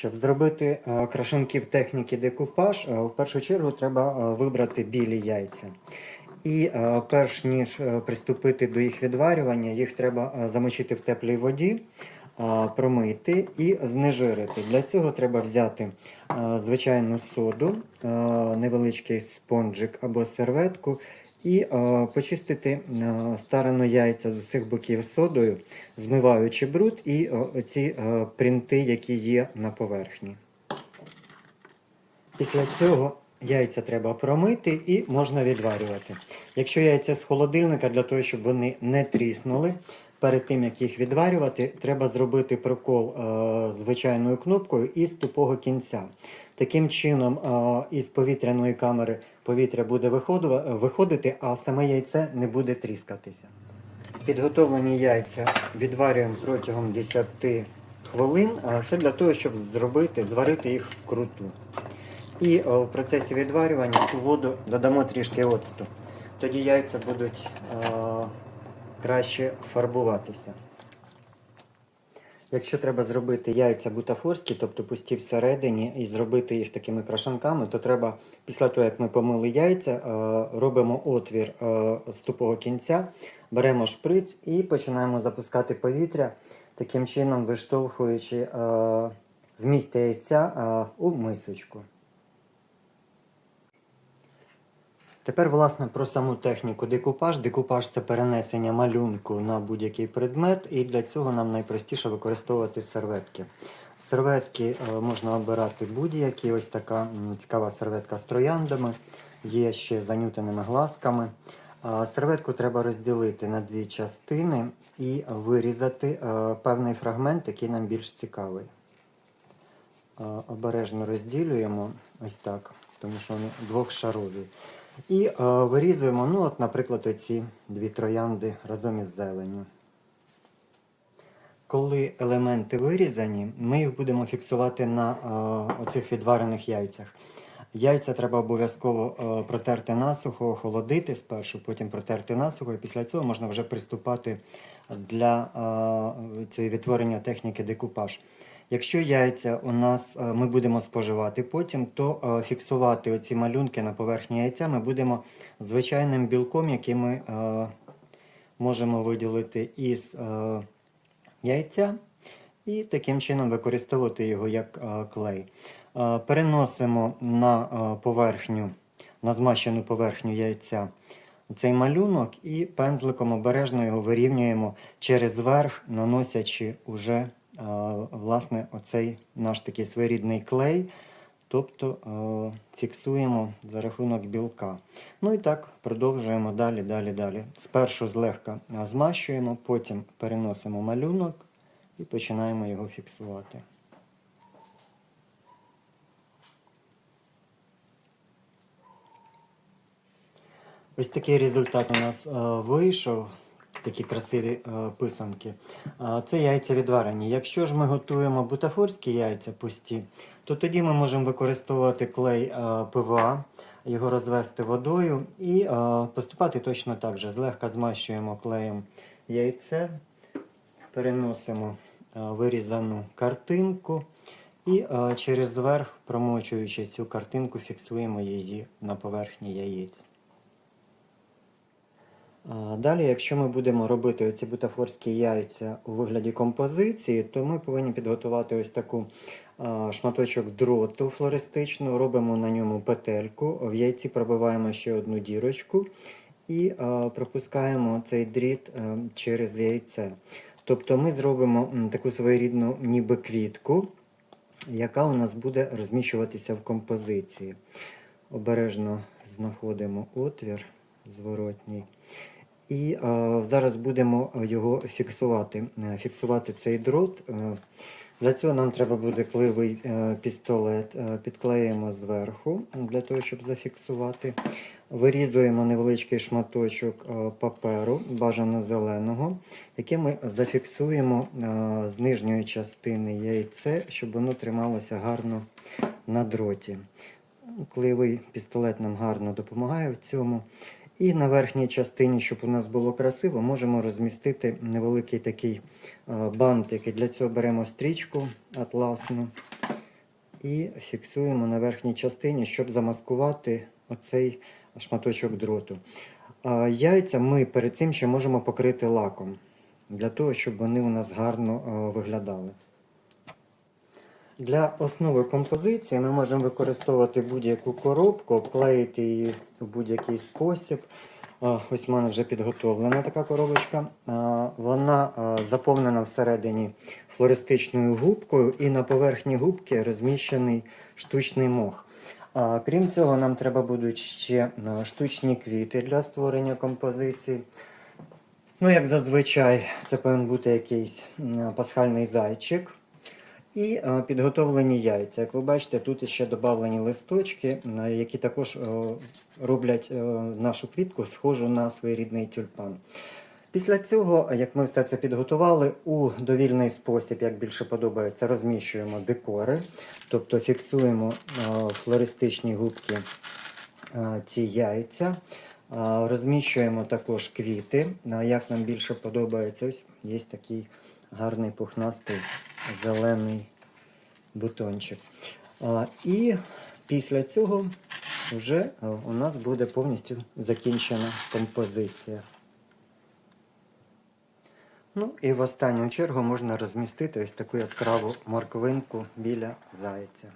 Щоб зробити е, крашенки в техніці декупаж, е, в першу чергу треба е, вибрати білі яйця. І перш ніж приступити до їх відварювання, їх треба замочити в теплій воді, промити і знежирити. Для цього треба взяти звичайну соду, невеличкий спонжик або серветку і е, почистити е, старано яйця з усіх боків содою, змиваючи бруд і е, оці е, принти, які є на поверхні. Після цього яйця треба промити і можна відварювати. Якщо яйця з холодильника, для того, щоб вони не тріснули, перед тим як їх відварювати, треба зробити прокол е, звичайною кнопкою із тупого кінця. Таким чином, е, із повітряної камери повітря буде виходити, а саме яйце не буде тріскатися. Підготовлені яйця відварюємо протягом 10 хвилин. Це для того, щоб зробити, зварити їх вкруту. І о, в процесі відварювання у воду додамо трішки оцту. Тоді яйця будуть е, краще фарбуватися. Якщо треба зробити яйця бутафорські, тобто пусті всередині, і зробити їх такими крашанками, то треба після того, як ми помили яйця, е, робимо отвір е, з тупого кінця, беремо шприц і починаємо запускати повітря, таким чином виштовхуючи е, вміст яйця у мисочку. Тепер, власне, про саму техніку декупаж. Декупаж це перенесення малюнку на будь-який предмет, і для цього нам найпростіше використовувати серветки. Серветки е, можна обирати будь-які. Ось така цікава серветка з трояндами, є ще занютеними глазками. Серветку треба розділити на дві частини і вирізати е, певний фрагмент, який нам більш цікавий. Е, Обережно розділюємо ось так, тому що вони двохшарові. І е, вирізуємо, ну, от, наприклад, оці дві троянди разом із зеленню. Коли елементи вирізані, ми їх будемо фіксувати на е, оцих відварених яйцях. Яйця треба обов'язково е, протерти насухо, охолодити спершу, потім протерти насухо, і після цього можна вже приступати для е, цієї відтворення техніки декупаж. Якщо яйця у нас е, ми будемо споживати потім, то е, фіксувати оці малюнки на поверхні яйця ми будемо звичайним білком, який ми е, можемо виділити із яйця, і таким чином використовувати його як клей. Переносимо на поверхню, на змащену поверхню яйця цей малюнок і пензликом обережно його вирівнюємо через верх, наносячи уже власне оцей наш такий своєрідний клей. Тобто е, фіксуємо за рахунок білка. Ну і так продовжуємо далі, далі, далі. Спершу злегка е, змащуємо, потім переносимо малюнок і починаємо його фіксувати. Ось такий результат у нас е, вийшов. Такі красиві е, писанки. Це яйця відварені. Якщо ж ми готуємо бутафорські яйця пусті, то тоді ми можемо використовувати клей е, ПВА, його розвести водою і е, поступати точно так же. Злегка змащуємо клеєм яйце, переносимо е, вирізану картинку і через верх, промочуючи цю картинку, фіксуємо її на поверхні яєць. Далі, якщо ми будемо робити оці бутафорські яйця у вигляді композиції, то ми повинні підготувати ось таку шматочок дроту флористичну, робимо на ньому петельку, в яйці пробиваємо ще одну дірочку і пропускаємо цей дріт через яйце. Тобто ми зробимо таку своєрідну ніби квітку, яка у нас буде розміщуватися в композиції. Обережно знаходимо отвір зворотній. І е, зараз будемо його фіксувати. Е, Фіксувати цей дрот. Е, для цього нам треба буде кливий е, пістолет. Е, підклеїмо зверху для того, щоб зафіксувати. Вирізуємо невеличкий шматочок е, паперу, бажано зеленого, який ми зафіксуємо е, з нижньої частини яйце, щоб воно трималося гарно на дроті. Клеєвий пістолет нам гарно допомагає в цьому. І на верхній частині, щоб у нас було красиво, можемо розмістити невеликий такий е, бантик. І для цього беремо стрічку атласну, і фіксуємо на верхній частині, щоб замаскувати оцей шматочок дроту. Яйця ми перед цим ще можемо покрити лаком, для того, щоб вони у нас гарно е, виглядали. Для основи композиції ми можемо використовувати будь-яку коробку, обклеїти її в будь-який спосіб. Ось в мене вже підготовлена така коробочка. Вона заповнена всередині флористичною губкою, і на поверхні губки розміщений штучний мох. Крім цього, нам треба будуть ще штучні квіти для створення композиції. Ну, як зазвичай, це повинен бути якийсь пасхальний зайчик. І е, підготовлені яйця. Як ви бачите, тут ще додавлені листочки, е, які також е, роблять нашу квітку схожу на своєрідний тюльпан. Після цього, як ми все це підготували, у довільний спосіб, як більше подобається, розміщуємо декори, тобто фіксуємо флористичні губки ці яйця. Розміщуємо також квіти. Як нам більше подобається, ось є такий гарний пухнастий зелений бутончик. І після цього вже у нас буде повністю закінчена композиція. Ну і в останню чергу можна розмістити ось таку яскраву морквинку біля зайця.